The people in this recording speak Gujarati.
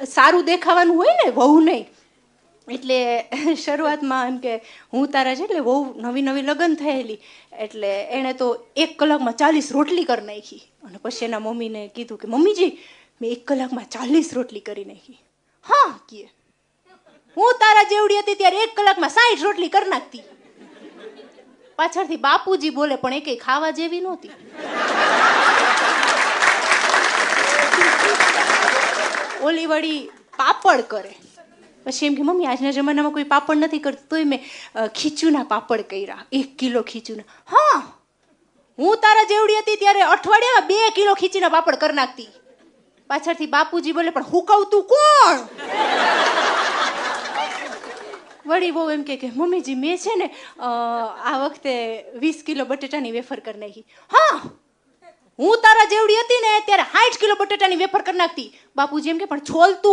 સારું દેખાવાનું હોય ને, વહુ નહીં. એટલે શરૂઆતમાં એમ કે, હું તારા છે એટલે વહુ નવી નવી લગ્ન થયેલી, એટલે એણે તો એક કલાકમાં ચાલીસ રોટલી કરી નાખી. અને પછી એના મમ્મીને કીધું કે, મમ્મીજી, મેં એક કલાકમાં ચાલીસ રોટલી કરી નાખી. હા કીએ હું તારા જેવડી હતી ત્યારે એક કલાકમાં સાઠ રોટલી કરી નાખતી. પાછળથી બાપુજી બોલે, પણ એકેય ખાવા જેવી નહોતી. ઓલી વળી પાપડ કરે. પછી એમ કે, મમ્મી, આજના જમાનામાં કોઈ પાપડ નથી કરતું, તોય મેં ખીચુના પાપડ કર્યા, એક કિલો ખીચુના. હા, હું તારા જેવડી હતી ત્યારે અઠવાડિયામાં બે કિલો ખીચીના પાપડ કરી નાખતી. પાછળથી બાપુજી બોલે, પણ હુકવતું કોણ? વળી બહુ એમ કે મમ્મીજી, મેં છે ને આ વખતે વીસ કિલો બટેટાની વેફર કરી નાખી. હા, હું તારા જેવડી હતી ને ત્યારે સાઠ કિલો બટાટાની વેફર કરી નાખતી. બાપુજી એમ કે પણ છોલતું